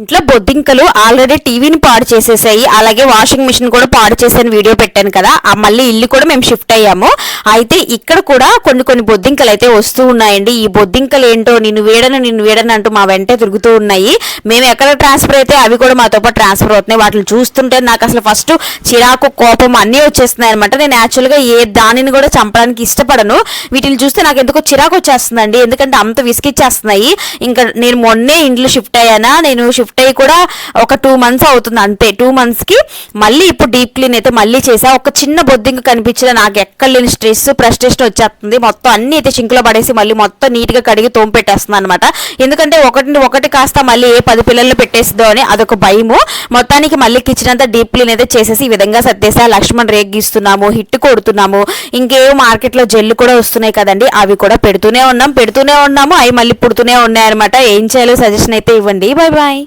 ఇంట్లో బొద్దింకలు ఆల్రెడీ టీవీని పాడు చేసేసాయి. అలాగే వాషింగ్ మిషన్ కూడా పాడు చేసాను వీడియో పెట్టాను కదా ఆ మళ్ళీ ఇల్లు కూడా మేము షిఫ్ట్ అయ్యాము. అయితే ఇక్కడ కూడా కొన్ని కొన్ని బొద్దింకలు అయితే వస్తూ ఉన్నాయండి. ఈ బొద్దింకలు ఏంటో నిన్ను వేడను నిన్ను వేడను అంటూ మా వెంటే తిరుగుతూ ఉన్నాయి. మేము ఎక్కడ ట్రాన్స్ఫర్ అయితే అవి కూడా మాతో పాటు ట్రాన్స్ఫర్ అవుతున్నాయి. వాటిని చూస్తుంటే నాకు అసలు ఫస్ట్ చిరాకు కోపం అన్నీ వచ్చేస్తున్నాయి అనమాట నేను యాక్చువల్గా ఏ దానిని కూడా చంపడానికి ఇష్టపడను. వీటిని చూస్తే నాకు ఎందుకో చిరాకు వచ్చేస్తుందండి. ఎందుకంటే అంత విసిగిచ్చేస్తున్నాయి. ఇంకా నేను మొన్నే ఇంట్లో షిఫ్ట్ అయ్యానా? నేను షిఫ్ట్ అయ్యి కూడా ఒక టూ మంత్స్ అవుతుంది అంతే. టూ మంత్స్కి మళ్ళీ ఇప్పుడు డీప్ క్లీన్ అయితే మళ్ళీ చేసా. ఒక చిన్న బొద్దింగ్ కనిపించిన నాకు ఎక్కడ లేని స్ట్రెస్ ఫ్రస్ట్రేషన్ వచ్చేస్తుంది. మొత్తం అన్ని అయితే సింక్లో పడేసి మళ్ళీ మొత్తం నీట్గా కడిగి తోంపెట్టేస్తుంది అనమాట ఎందుకంటే ఒకటి ఒకటి కాస్త మళ్ళీ ఏ పది పిల్లలు పెట్టేస్తుందో అని అదొక భయము. మొత్తానికి మళ్ళీ కిచెన్ అంతా డీప్ క్లీన్ అయితే చేసేసి ఈ విధంగా సర్దేసా. లక్ష్మణ్ రేగిస్తున్నాము హిట్ కొడుతున్నాము. ఇంకేవో మార్కెట్లో జెల్లు కూడా వస్తున్నాయి కదండి అవి కూడా పెడుతూనే ఉన్నాం పెడుతూనే ఉన్నాము. అవి మళ్ళీ పుడుతూనే ఉన్నాయన్నమాట. ఏం చేయాలో సజెషన్ అయితే ఇవ్వండి. Bye bye